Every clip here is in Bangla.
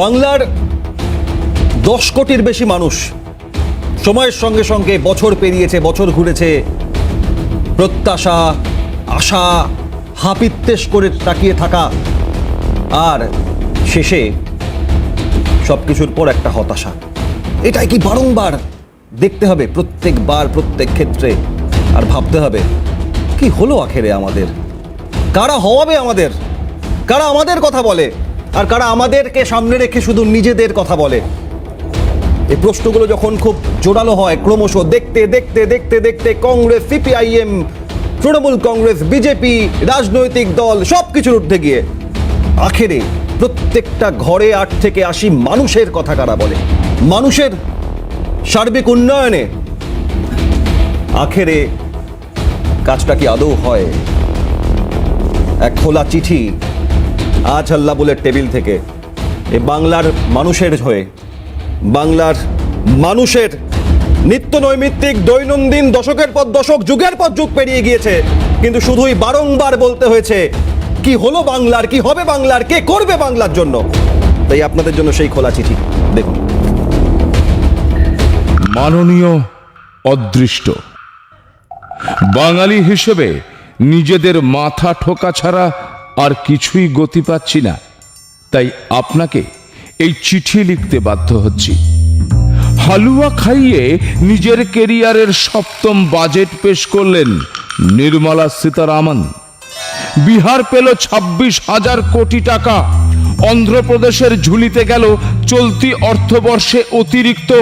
বাংলার দশ কোটির বেশি মানুষ সময়ের সঙ্গে সঙ্গে বছর পেরিয়েছে, বছর ঘুরেছে। প্রত্যাশা, আশা, হাপিত্তেশ করে তাকিয়ে থাকা। আর শেষে সব কিছুর পর একটা হতাশা। এটাই কি বারংবার দেখতে হবে প্রত্যেকবার, প্রত্যেক ক্ষেত্রে। আর ভাবতে হবে, কি হলো আখেরে আমাদের? কারা হওয়াবে আমাদের? কারা আমাদের কথা বলে? আর কারা আমাদেরকে সামনে রেখে শুধু নিজেদের কথা বলে? এই প্রশ্নগুলো যখন খুব জোরালো হয়, ক্রমশ দেখতে দেখতে দেখতে দেখতে কংগ্রেস, সিপিআইএম, তৃণমূল কংগ্রেস, বিজেপি, রাজনৈতিক দল সব কিছুর ঊর্ধ্বে গিয়ে আখেরে প্রত্যেকটা ঘরে আট থেকে আশি মানুষের কথা কারা বলে? মানুষের সার্বিক উন্নয়নে আখেরে কাজটা কি আদৌ হয়? এক খোলা চিঠি আজ আল্লাবুলের টেবিল থেকে, এ বাংলার মানুষের হয়ে, বাংলার মানুষের নিত্য নৈমিত্তিক দৈনন্দিন দশকের পর দশক, যুগের পর যুগ পেরিয়ে গিয়েছে। কিন্তু শুধুই বারংবার বলতে হয়েছে, কি হলো বাংলার, কি হবে বাংলার, কে করবে বাংলার জন্য? তাই আপনাদের জন্য সেই খোলা চিঠি, দেখুন। মাননীয় অদৃষ্ট, বাঙালি হিসেবে নিজেদের মাথা ঠোকা ছাড়া আর কিছুই গতি পাচ্ছি না। তাই আপনাকে এই চিঠি লিখতে বাধ্য হচ্ছি। হালুয়া খাইয়ে নিজের কেরিয়ারের সপ্তম বাজেট পেশ করলেন নির্মলা সীতারামন। বিহার পেল ছাব্বিশ হাজার কোটি টাকা। অন্ধ্রপ্রদেশের ঝুলিতে গেল চলতি অর্থবর্ষে অতিরিক্ত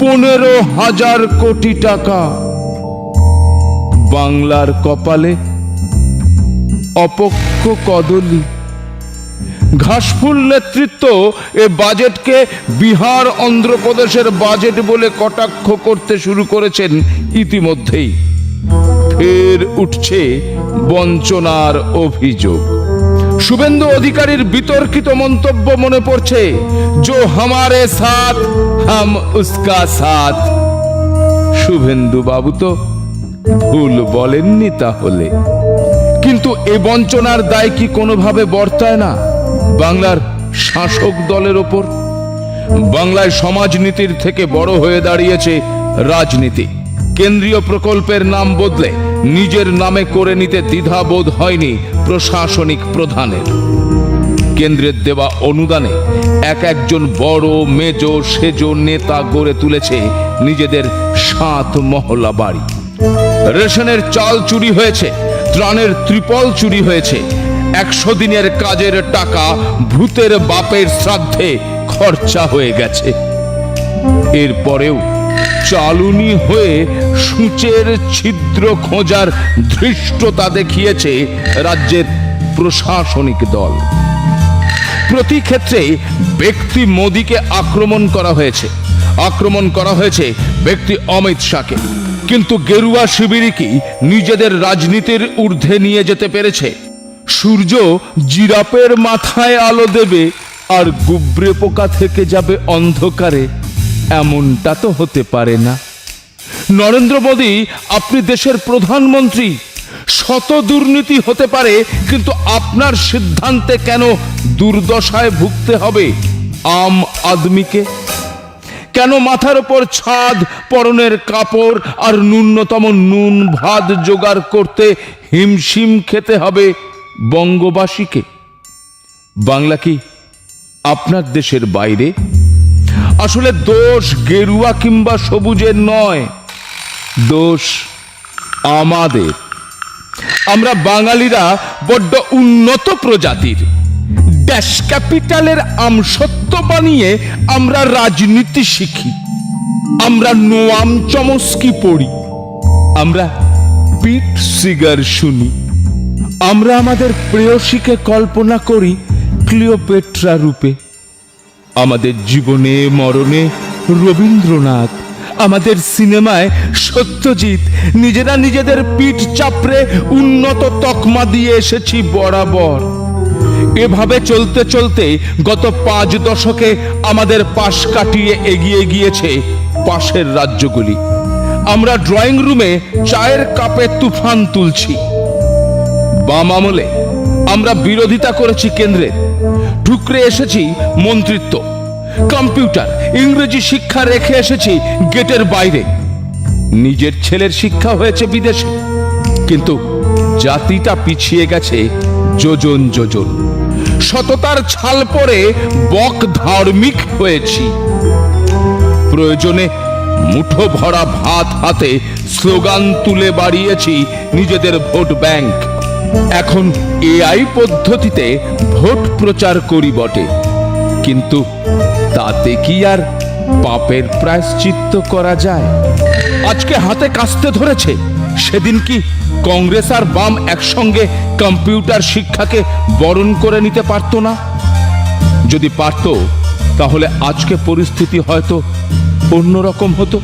পনেরো হাজার কোটি টাকা। বাংলার কপালে অপক্ষ কদলি। ঘাসফুল নেতৃত্ব এ বাজেটকে বিহার অন্ধ্রপ্রদেশের বাজেট বলে কটাক্ষ করতে শুরু করেছেন ইতিমধ্যেই। ফের উঠছে বঞ্চনার অভিযোগ। শুভেন্দু অধিকারীর বিতর্কিত মন্তব্য মনে পড়ছে, জো হামারে সাথ, হাম উসকা সাথ। শুভেন্দু বাবু তো ভুল বলেননি তাহলে। কিন্তু এ বঞ্চনার দায় কি কোনোভাবে বর্তায় না? বাংলার শাসক দলের ওপর? বাংলায় সমাজনীতির থেকে বড় হয়ে দাঁড়িয়েছে রাজনীতি। কেন্দ্রীয় প্রকল্পের নাম বদলে নিজের নামে করে নিতে দ্বিধাবোধ হয়নি প্রশাসনিক প্রধানের। কেন্দ্রের দেওয়া অনুদানে এক একজন বড়, মেজ, সেজ নেতা গড়ে তুলেছে নিজেদের সাত মহলা বাড়ি। রেশনের চাল চুরি হয়েছে। ত্রাণের ত্রিপল চুরি হয়েছে। একশো দিনের কাজের টাকা ভূতের বাপের শ্রাদ্ধে খরচা হয়ে গেছে। এরপরেও চালুনি হয়ে সূচের ছিদ্র খোঁজার ধৃষ্টতা দেখিয়েছে রাজ্যের প্রশাসনিক দল। প্রতি ক্ষেত্রে ব্যক্তি মোদীকে আক্রমণ করা হয়েছে। আক্রমণ করা হয়েছে ব্যক্তি অমিত শাহকে। কিন্তু গেরুয়া শিবিরই নিজেদের রাজনীতির ঊর্ধ্বে নিয়ে যেতে পেরেছে? সূর্য জিরাপের মাথায় আলো দেবে আর গুবরে পোকা থেকে যাবে অন্ধকারে। এমনটা তো হতে পারে না। নরেন্দ্র মোদী, আপনি দেশের প্রধানমন্ত্রী। শত দুর্নীতি হতে পারে, কিন্তু আপনার সিদ্ধান্তে কেন দুর্দশায় ভুগতে হবে? আম আদমিকে কেন মাথার ওপর ছাদ, পরনের কাপড় আর ন্যূনতম নুন ভাত জোগাড় করতে হিমশিম খেতে হবে বঙ্গবাসীকে? বাংলা কি আপনার দেশের বাইরে? আসলে দোষ গেরুয়া কিংবা সবুজের নয়, দোষ আমাদের। আমরা বাঙালিরা বড্ড উন্নত প্রজাতির। ড্যাশ ক্যাপিটালের আমসত্ব বানিয়ে আমরা রাজনীতি শিখি। আমরা নোয়াম চমস্কি পড়ি। আমরা পিট সিগার শুনি। আমরা আমাদের প্রেয়সীকে কল্পনা করি ক্লিওপেট্রা রূপে। আমাদের জীবনে, মরণে রবীন্দ্রনাথ, আমাদের সিনেমায় সত্যজিৎ, নিজেরা নিজেদের পিঠ চাপড়ে উন্নত তকমা দিয়ে এসেছি বরাবর। এভাবে চলতে চলতে গত পাঁচ দশকে আমাদের পাশ কাটিয়ে এগিয়ে গিয়েছে পাশের রাজ্যগুলি। আমরা ড্রয়িং রুমে চায়ের কাপে তুফান তুলছি। বাম আমলে আমরা বিরোধিতা করেছি কেন্দ্রের ঠুকরে এসেছি মন্ত্রিত্ব। কম্পিউটার, ইংরেজি শিক্ষা রেখে এসেছি গেটের বাইরে। নিজের ছেলের শিক্ষা হয়েছে বিদেশে। কিন্তু জাতিটা পিছিয়ে গেছে যোজন যোজন। সততার ছাল পরে বক ধার্মিক হয়েছি। প্রয়োজনে মুঠো ভরা ভাত হাতে স্লোগান তুলে বাড়িয়েছি নিজেদের ভোট ব্যাংক। এখন এআই পদ্ধতিতে ভোট প্রচার করি বটে। কিন্তু তাতে কি আর পাপের প্রায়শ্চিত্ত করা যায়? আজকে হাতে কাস্তে ধরেছে, সেদিন কি কংগ্রেস আর বাম একসঙ্গে কম্পিউটার শিক্ষাকে বরণ করে নিতে পারতো না? যদি পারত, তাহলে আজকে পরিস্থিতি হয়তো অন্যরকম হতো।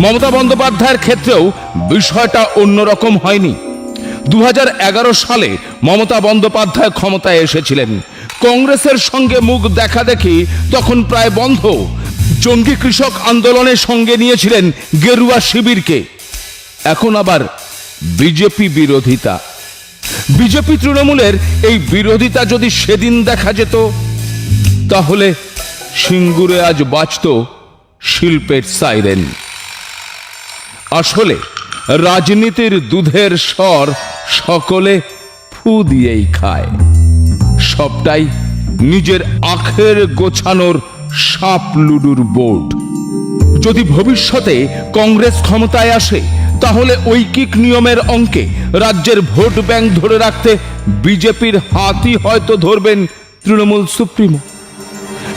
মমতা বন্দ্যোপাধ্যায়ের ক্ষেত্রেও বিষয়টা অন্যরকম হয়নি। দু হাজার এগারো সালে মমতা বন্দ্যোপাধ্যায় ক্ষমতায় এসেছিলেন। কংগ্রেসের সঙ্গে মুখ দেখা দেখি তখন প্রায় বন্ধ। জঙ্গি কৃষক আন্দোলনের সঙ্গে নিয়েছিলেন গেরুয়া শিবিরকে। এখন আবার বিজেপি বিরোধিতা। বিজেপি তৃণমূলের এই বিরোধিতা যদি সেদিন দেখা যেত, তাহলে সিঙ্গুরে আজ বাঁচত শিল্পের সাইরেন। আসলে রাজনীতির দুধের স্বর সকলে ফু দিয়েই খায়। সবটাই নিজের আখের গোছানোর সাপ লুডুর বোর্ড যদি ভবিষ্যতে কংগ্রেস ক্ষমতায় আসে তাহলে ঐকিক নিয়মের অঙ্কে রাজ্যের ভোট ব্যাংক ধরে রাখতে বিজেপির হাতই হয়তো ধরবেন তৃণমূল সুপ্রিমো।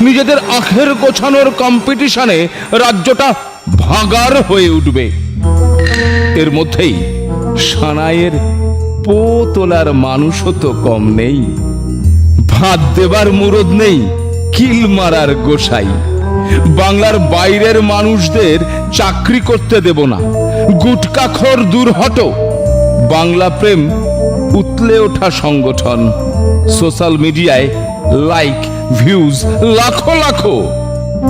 নিজেদের আখের গোছানোর কম্পিটিশনে রাজ্যটা ভাগার হয়ে উঠবে। এর মধ্যেই সানাইয়ের পো তোলার মানুষও তো কম নেই। ভাত দেবার মুরদ নেই, কিল মারার গোসাই। বাংলার বাইরের মানুষদের চাকরি করতে দেব না গুটকাখর দূর হটো বাংলা প্রেম উতলে ওঠা সংগঠন। সোশ্যাল মিডিয়ায় লাইক, ভিউজ, লাখো লাখো।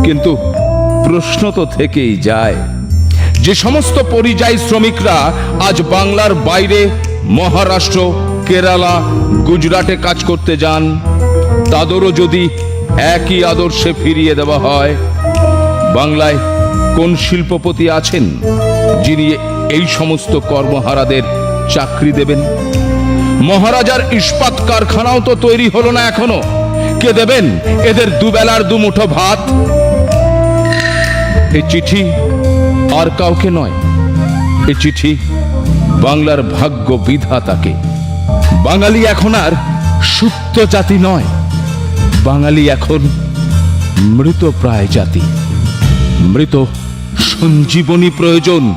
কিন্তু প্রশ্ন তো থেকেই যায়, যে সমস্ত পরিযায়ী শ্রমিকরা আজ বাংলার বাইরে মহারাষ্ট্র, কেরালা, গুজরাটে কাজ করতে যান, তাদেরও যদি একই আদর্শে ফিরিয়ে দেওয়া হয়, বাংলায় কোন শিল্পপতি আছেন? যিনি এই সমস্ত কর্মহারাদের চাকরি দেবেন। মহারাজার ইস্পাত কারখানাও তো তৈরি হলো না এখনও। কে দেবেন? এদের দুবেলার দুমুঠো ভাত। এই চিঠি আর কাউকে নয়। এ চিঠি বাংলার ভাগ্য বিধাতাকে। বাঙালি এখন আর সুপ্ত জাতি নয়। বাঙালি এখন মৃত প্রায় জাতি। মৃত সঞ্জীবনী প্রয়োজন।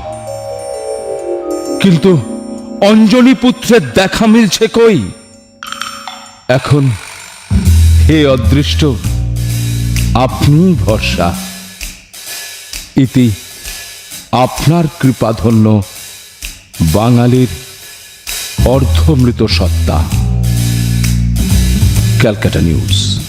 কিন্তু অঞ্জনী পুত্রের দেখা মিলছে কই? এখন হে অদৃষ্ট, আপনি ভরসা। ইতি আপনার কৃপাধন্য বাঙালির অর্ধমৃত সত্তা। ক্যালকাটা নিউজ।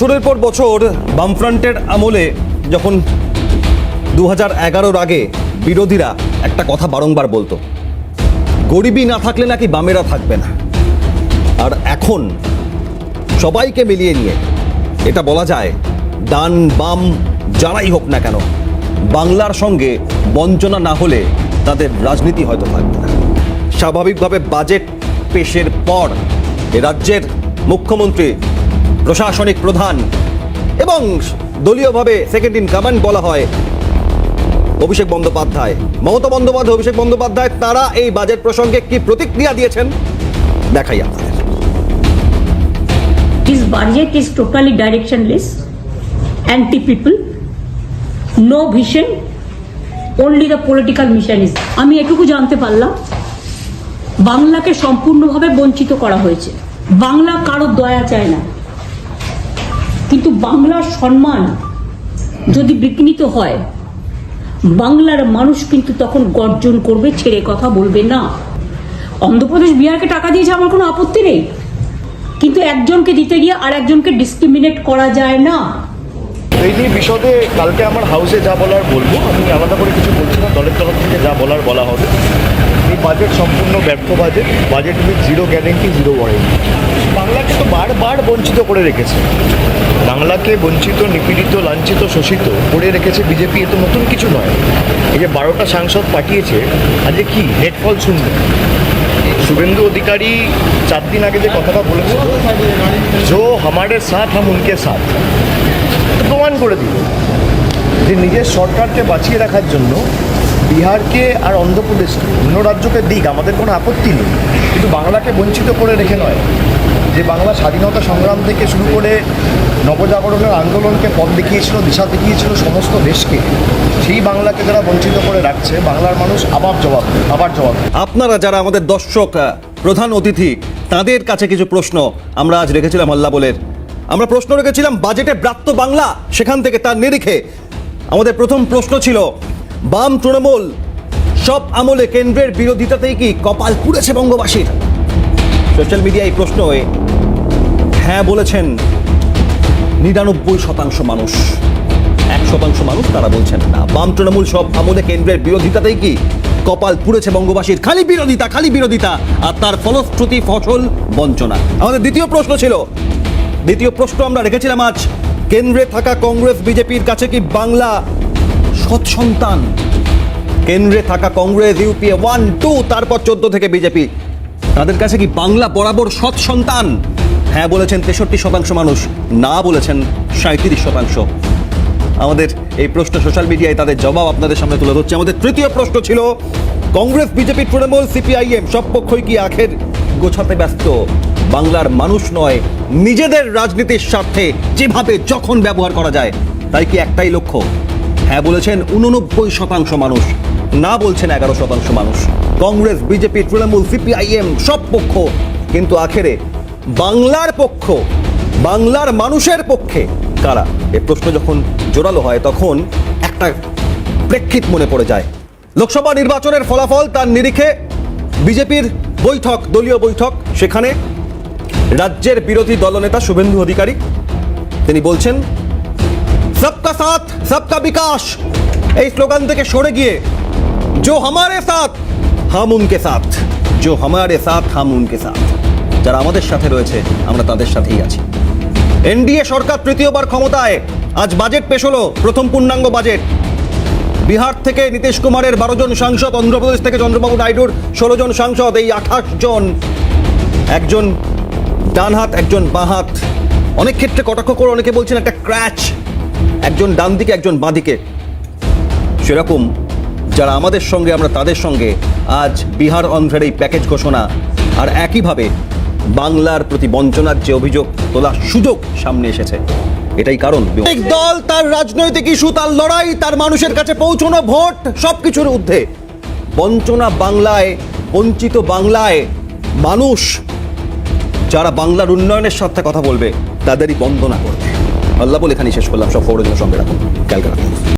বছরের পর বছর বামফ্রন্টের আমলে যখন দু হাজার এগারোর আগে বিরোধীরা একটা কথা বারংবার বলতো গরিবই না থাকলে নাকি বামেরা থাকবে না। আর এখন সবাইকে মিলিয়ে নিয়ে এটা বলা যায় ডান বাম যারাই হোক না কেন, বাংলার সঙ্গে বঞ্চনা না হলে তাদের রাজনীতি হয়তো থাকবে না। স্বাভাবিকভাবে বাজেট পেশের পর রাজ্যের মুখ্যমন্ত্রী প্রশাসনিক প্রধান এবং দলীয়ভাবে সেকেন্ড ইন কমান্ড বলা হয়। অভিষেক বন্দ্যোপাধ্যায় মমতা বন্দ্যোপাধ্যায় অভিষেক বন্দ্যোপাধ্যায় তারা এই বাজেট প্রসঙ্গে কি প্রতিক্রিয়া দিয়েছেন? দেখাই আপনাদের। This budget is totally directionless, anti-people, no vision, only the political mission is. আমি এটুকু জানতে পারলাম বাংলাকে সম্পূর্ণভাবে বঞ্চিত করা হয়েছে। বাংলা কারও দয়া চায় না। কিন্তু বাংলার সম্মান যদি বিঘ্নিত হয়, বাংলার মানুষ কিন্তু তখন গর্জন করবে, ছেড়ে কথা বলবে না। অন্ধ্রপ্রদেশ বিহারকে টাকা দিয়েছে আমার কোনো আপত্তি নেই। কিন্তু একজনকে দিতে গিয়ে আর একজনকে ডিসক্রিমিনেট করা যায় না। এই নিয়ে বিশদে কালকে আমার হাউসে যা বলার বলব। আমি আলাদা করে কিছু বলছি না, দলের তরফ থেকে যা বলার বলা হবে। এই বাজেট সম্পূর্ণ ব্যর্থ budget budget with zero guarantee zero warranty বারবার বঞ্চিত করে রেখেছে। বাংলাকে বঞ্চিত, নিপীড়িত, লাঞ্ছিত, শোষিত করে রেখেছে বিজেপি, এ তো নতুন কিছু নয়। এই যে বারোটা সাংসদ পাঠিয়েছে, আজকে কি নেটফল শুনবে? শুভেন্দু অধিকারী চার দিন আগে যে কথাটা বলেছে জো হামারে সাথ, হাম উনকে সাথ। প্রমাণ করে দিল যে নিজের সরকারকে বাঁচিয়ে রাখার জন্য বিহারকে আর অন্ধ্রপ্রদেশকে, অন্য রাজ্যকে দিক, আমাদের কোনো আপত্তি নেই। কিন্তু বাংলাকে বঞ্চিত করে রেখে নয়। যে বাংলা স্বাধীনতা সংগ্রাম থেকে শুরু করে নবজাগরণের আন্দোলনকে পথ দেখিয়েছিল, দিশা দেখিয়েছিল সমস্ত দেশকে, সেই বাংলাকে যারা বঞ্চিত করে রাখছে, বাংলার মানুষ আবার জবাব আবার জবাব আপনারা যারা আমাদের দর্শক প্রধান অতিথি, তাদের কাছে কিছু প্রশ্ন আমরা আজ রেখেছিলাম আল্লাহ বলের। আমরা প্রশ্ন রেখেছিলাম, বাজেটে ব্রাত্য বাংলা, সেখান থেকে তার নিরিখে। আমাদের প্রথম প্রশ্ন ছিল, বাম তৃণমূল সব আমলে কেন্দ্রের বিরোধিতাতেই কি কপাল পুড়েছে বঙ্গবাসীর? সোশ্যাল মিডিয়ায় এই প্রশ্নয়ে হ্যাঁ বলেছেন। নিরানব্বই শতাংশ মানুষ। এক শতাংশ মানুষ তারা বলছেন না। বাম তৃণমূল সব আমলে কেন্দ্রের বিরোধিতাতেই কি? কপাল পুড়েছে বঙ্গবাসীর। খালি বিরোধিতা খালি বিরোধিতা। আর তার ফলশ্রুতি ফসল বঞ্চনা। আমাদের দ্বিতীয় প্রশ্ন ছিল। দ্বিতীয় প্রশ্ন আমরা রেখেছিলাম আজ। কেন্দ্রে থাকা কংগ্রেস, বিজেপির কাছে কি বাংলা সৎ সন্তান? কেন্দ্রে থাকা কংগ্রেস ইউপিএ ওয়ান টু তারপর চোদ্দ থেকে বিজেপি। তাদের কাছে কি বাংলা বরাবর সৎ সন্তান? হ্যাঁ বলেছেন তেষট্টি শতাংশ মানুষ, না বলেছেন সাঁত্রিশ শতাংশ। আমাদের এই প্রশ্ন সোশ্যাল মিডিয়ায় তাদের জবাব আপনাদের সামনে তুলে ধরছে। আমাদের তৃতীয় প্রশ্ন ছিল, কংগ্রেস, বিজেপি, তৃণমূল, সিপিআইএম সব পক্ষই কি আখের গোছাতে ব্যস্ত? বাংলার মানুষ নয়, নিজেদের রাজনীতির স্বার্থে যেভাবে যখন ব্যবহার করা যায়, তাই কি একটাই লক্ষ্য? হ্যাঁ বলেছেন উননব্বই শতাংশ মানুষ। না বলছেন এগারো শতাংশ মানুষ। কংগ্রেস, বিজেপি, তৃণমূল, সিপিআইএম সব পক্ষ, কিন্তু আখেরে বাংলার পক্ষ, বাংলার মানুষের পক্ষে কারা? এ প্রশ্ন যখন জোরালো হয়, তখন একটা প্রেক্ষিত মনে পড়ে যায়। লোকসভা নির্বাচনের ফলাফল তার নিরিখে বিজেপির বৈঠক, দলীয় বৈঠক, সেখানে রাজ্যের বিরোধী দলনেতা শুভেন্দু অধিকারী, তিনি বলছেন, সবকা সাথ, সবকা বিকাশ। এই স্লোগান থেকে সরে গিয়ে जो हमारे साथ हम उनके साथ जो हमारे साथ हम उनके साथ যারা আমাদের সাথে রয়েছে আমরা তাদের সাথেই আছি এনডিএ সরকার তৃতীয়বার ক্ষমতায় আজ বাজেট পেশ হলো প্রথম পূর্ণাঙ্গ বাজেট বিহার থেকে নীতিশ কুমারের বারো জন সাংসদ অন্ধ্রপ্রদেশ থেকে চন্দ্রবাবু নাইডুর ষোলো জন সাংসদ এই আঠাশ জন একজন ডান হাত একজন বাঁ হাত অনেক ক্ষেত্রে কটাক্ষ করে অনেকে বলছেন একটা ক্র্যাচ একজন ডান দিকে একজন বাঁ দিকে সেরকম যারা আমাদের সঙ্গে, আমরা তাদের সঙ্গে আজ বিহার অন্ধ্রের এই প্যাকেজ ঘোষণা। আর একইভাবে বাংলার প্রতি বঞ্চনার যে অভিযোগ, তোলার সুযোগ সামনে এসেছে। এটাই কারণ। দল তার রাজনৈতিক ইস্যু, তার লড়াই, তার মানুষের কাছে পৌঁছানো ভোট, সবকিছুর ঊর্ধ্বে। বঞ্চনা বাংলায়, বঞ্চিত বাংলায় মানুষ যারা বাংলার উন্নয়নের সাথে কথা বলবে, তাদেরই বন্দনা করবে। আল্লাহ বলে এখানেই শেষ করলাম। সব খবরের জন্য সঙ্গে রাখুন। ক্যালকাটা